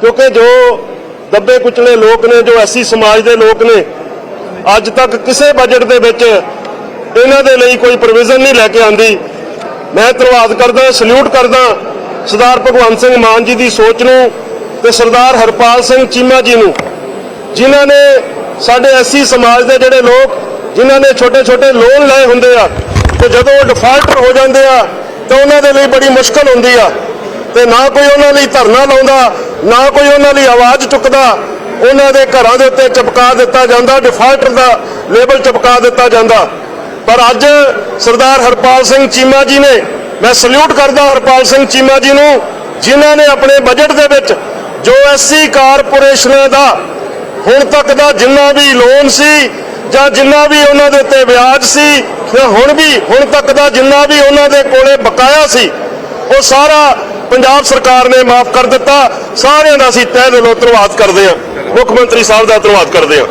ਕਿਉਂਕਿ ਜੋ ਦੱਬੇ ਕੁਚਲੇ ਲੋਕ ਨੇ, ਜੋ ਐਸੀ ਸਮਾਜ ਦੇ ਲੋਕ ਨੇ, ਅੱਜ ਤੱਕ ਕਿਸੇ ਬਜਟ ਦੇ ਵਿੱਚ ਇਹਨਾਂ ਦੇ ਲਈ ਕੋਈ ਪ੍ਰੋਵੀਜ਼ਨ ਨਹੀਂ ਲੈ ਕੇ ਆਂਦੀ ਮੈਂ ਧੰਨਵਾਦ ਕਰਦਾ ਸਲੂਟ ਕਰਦਾ ਸਰਦਾਰ ਭਗਵੰਤ ਸਿੰਘ ਮਾਨ ਜੀ ਦੀ ਸੋਚ ਨੂੰ ਤੇ ਸਰਦਾਰ ਹਰਪਾਲ ਸਿੰਘ ਚੀਮਾ ਜੀ ਨੂੰ, ਜਿਨ੍ਹਾਂ ਨੇ ਸਾਡੇ ਐਸੀ ਸਮਾਜ ਦੇ ਜਿਹੜੇ ਲੋਕ, ਜਿਨ੍ਹਾਂ ਨੇ ਛੋਟੇ ਛੋਟੇ ਲੋਨ ਲਏ ਹੁੰਦੇ ਆ, ਤੇ ਜਦੋਂ ਉਹ ਡਿਫਾਲਟਰ ਹੋ ਜਾਂਦੇ ਆ, ਤਾਂ ਉਹਨਾਂ ਦੇ ਲਈ ਬੜੀ ਮੁਸ਼ਕਲ ਹੁੰਦੀ ਆ, ਤੇ ਨਾ ਕੋਈ ਉਹਨਾਂ ਲਈ ਧਰਨਾ ਲਾਉਂਦਾ ਨਾ ਕੋਈ ਉਹਨਾਂ ਲਈ ਆਵਾਜ਼ ਚੁੱਕਦਾ, ਉਹਨਾਂ ਦੇ ਘਰਾਂ ਦੇ ਉੱਤੇ ਚਪਕਾ ਦਿੱਤਾ ਜਾਂਦਾ ਡਿਫਾਲਟਰ ਦਾ ਲੇਬਲ ਚਪਕਾ ਦਿੱਤਾ ਜਾਂਦਾ। ਪਰ ਅੱਜ ਸਰਦਾਰ ਹਰਪਾਲ ਸਿੰਘ ਚੀਮਾ ਜੀ ਨੇ, ਮੈਂ ਸਲੂਟ ਕਰਦਾ ਹਰਪਾਲ ਸਿੰਘ ਚੀਮਾ ਜੀ ਨੂੰ, ਜਿਨ੍ਹਾਂ ਨੇ ਆਪਣੇ ਬਜਟ ਦੇ ਵਿੱਚ ਜੋ ਐਸਸੀ ਕਾਰਪੋਰੇਸ਼ਨਾਂ ਦਾ ਹੁਣ ਤੱਕ ਦਾ ਜਿੰਨਾ ਵੀ ਲੋਨ ਸੀ ਜਾਂ ਜਿੰਨਾ ਵੀ ਉਹਨਾਂ ਦੇ ਉੱਤੇ ਵਿਆਜ ਸੀ ਜਾਂ ਹੁਣ ਵੀ, ਹੁਣ ਤੱਕ ਦਾ ਜਿੰਨਾ ਵੀ ਉਹਨਾਂ ਦੇ ਕੋਲੇ ਬਕਾਇਆ ਸੀ ਉਹ ਸਾਰਾ ਪੰਜਾਬ ਸਰਕਾਰ ਨੇ ਮਾਫ ਕਰ ਦਿੱਤਾ। ਸਾਰਿਆਂ ਦਾ ਅਸੀਂ ਤਹਿ ਦਿਲੋਂ ਧੰਨਵਾਦ ਕਰਦੇ ਹਾਂ। ਮੁੱਖ ਮੰਤਰੀ ਸਾਹਿਬ ਦਾ ਧੰਨਵਾਦ ਕਰਦੇ ਹਾਂ।